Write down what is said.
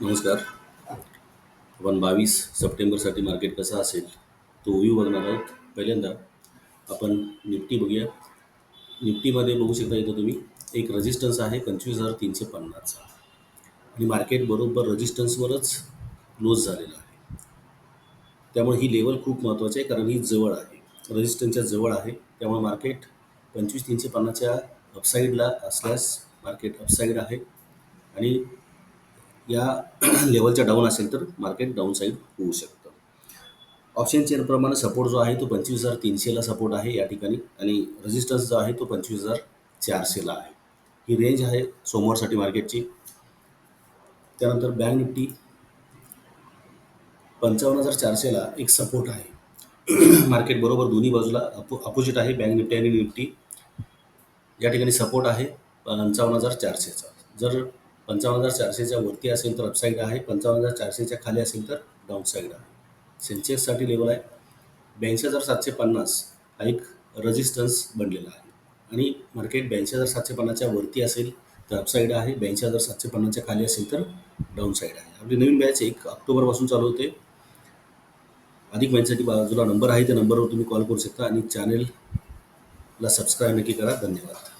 नमस्कार. आपण बावीस सप्टेंबरसाठी मार्केट कसा असेल तो व्यू बघणार आहोत. पहिल्यांदा आपण निफ्टी बघूया. निफ्टीमध्ये बघू शकता इथं तुम्ही एक रजिस्टन्स आहे पंचवीस हजार तीनशे पन्नासचा आणि मार्केट बरोबर रजिस्टन्सवरच क्लोज झालेलं आहे. त्यामुळे ही लेवल खूप महत्त्वाची आहे कारण ही जवळ आहे. रजिस्टन्सच्या जवळ आहे. त्यामुळे मार्केट पंचवीस तीनशे पन्नासच्या अपसाईडला असल्यास मार्केट अपसाईड आहे. आणि या लेवलच्या डाऊन असेल तर मार्केट डाऊन साईड होऊ शकतं. ऑप्शन चेनप्रमाणे सपोर्ट जो आहे तो पंचवीस हजार तीनशेला सपोर्ट आहे या ठिकाणी आणि रेजिस्टन्स जो आहे तो पंचवीस हजार चारशेला आहे. ही रेंज आहे सोमवारसाठी मार्केटची त्यानंतर बँक निफ्टी पंचावन्न हजार चारशेला एक सपोर्ट आहे. मार्केट बरोबर दोन्ही बाजूला अपो अपोजिट आहे बँक निफ्टी आणि निफ्टी या ठिकाणी सपोर्ट आहे पंचावन्न हजार चारशेचा. जर पंचावन्न हजार चारशेच्या वरती असेल तर अपसाईड आहे. पंचावन्न हजार चारशेच्या खाली असेल तर डाऊनसाईड आहे. सेन्सेक्ससाठी लेवल आहे. ब्याऐंशी हजार सातशे पन्नास हा एक रजिस्टन्स बनलेला आहे. आणि मार्केट ब्याऐंशी हजार सातशे पन्नासच्या वरती असेल तर अपसाईड आहे. ब्याऐंशी हजार सातशे पन्नासच्या खाली असेल तर डाऊनसाईड आहे. आपली नवीन बॅच एक ऑक्टोबरपासून चालू होते. अधिक माहितीसाठी बाजूला नंबर आहे त्या नंबरवर तुम्ही कॉल करू शकता आणि चॅनेलला सबस्क्राईब नक्की करा. धन्यवाद.